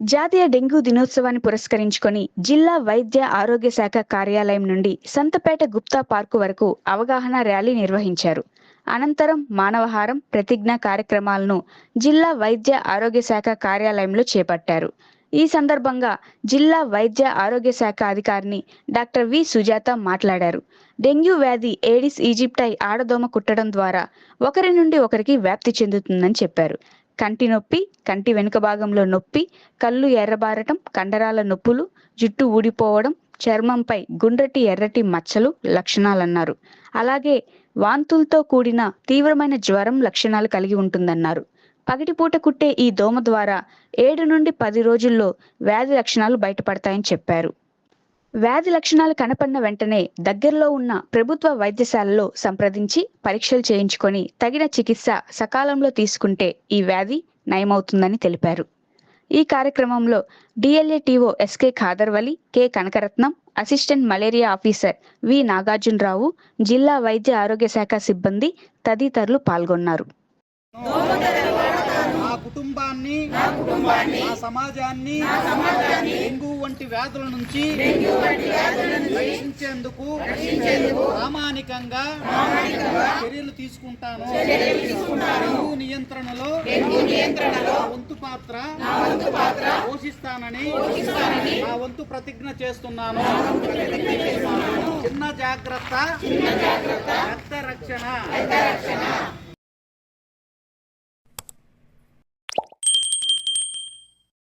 జాతీయ డెంగ్యూ దినోత్సవాన్ని పురస్కరించుకొని జిల్లా వైద్య ఆరోగ్య శాఖ కార్యాలయం నుండి సంతపేట గుప్తా పార్కు వరకు అవగాహన ర్యాలీ నిర్వహించారు. అనంతరం మానవహారం ప్రతిజ్ఞ కార్యక్రమాలను జిల్లా వైద్య ఆరోగ్య శాఖ కార్యాలయంలో చేపట్టారు. ఈ సందర్భంగా జిల్లా వైద్య ఆరోగ్య శాఖ అధికారిని డాక్టర్ వి. సుజాత మాట్లాడారు. డెంగ్యూ వ్యాధి ఏడిస్ ఈజిప్టై ఆడదోమ కుట్టడం ద్వారా ఒకరి నుండి ఒకరికి వ్యాప్తి చెందుతుందని చెప్పారు. కంటి నొప్పి కంటి వెనుక భాగంలో నొప్పి కళ్ళు ఎర్రబారటం కండరాల నొప్పులు జుట్టు ఊడిపోవడం చర్మంపై గుండ్రటి ఎర్రటి మచ్చలు లక్షణాలన్నారు. అలాగే వాంతులతో కూడిన తీవ్రమైన జ్వరం లక్షణాలు కలిగి ఉంటుందన్నారు. పగటిపూట కుట్టే ఈ దోమ ద్వారా ఏడు నుండి పది రోజుల్లో వ్యాధి లక్షణాలు బయటపడతాయని చెప్పారు. వ్యాధి లక్షణాలు కనపడిన వెంటనే దగ్గరలో ఉన్న ప్రభుత్వ వైద్యశాలలో సంప్రదించి పరీక్షలు చేయించుకొని తగిన చికిత్స సకాలంలో తీసుకుంటే ఈ వ్యాధి నయమవుతుందని తెలిపారు. ఈ కార్యక్రమంలో DLA TO SK Khadarvali K Kanakaratnam assistant malaria officer V Nagarjuna Rao జిల్లా వైద్య ఆరోగ్య శాఖ సిబ్బంది తదితరులు పాల్గొన్నారు. కుటుంబాన్ని నా సమాజాన్ని డెంగ్యూ వంటి వ్యాధుల నుంచి రక్షించేందుకు ప్రామాణికంగా చర్యలు తీసుకుంటాను. డెంగ్యూ నియంత్రణలో వంతు పాత్ర పోషిస్తానని నా వంతు ప్రతిజ్ఞ చేస్తున్నాను. చిన్న జాగ్రత్త పెద్ద రక్షణ.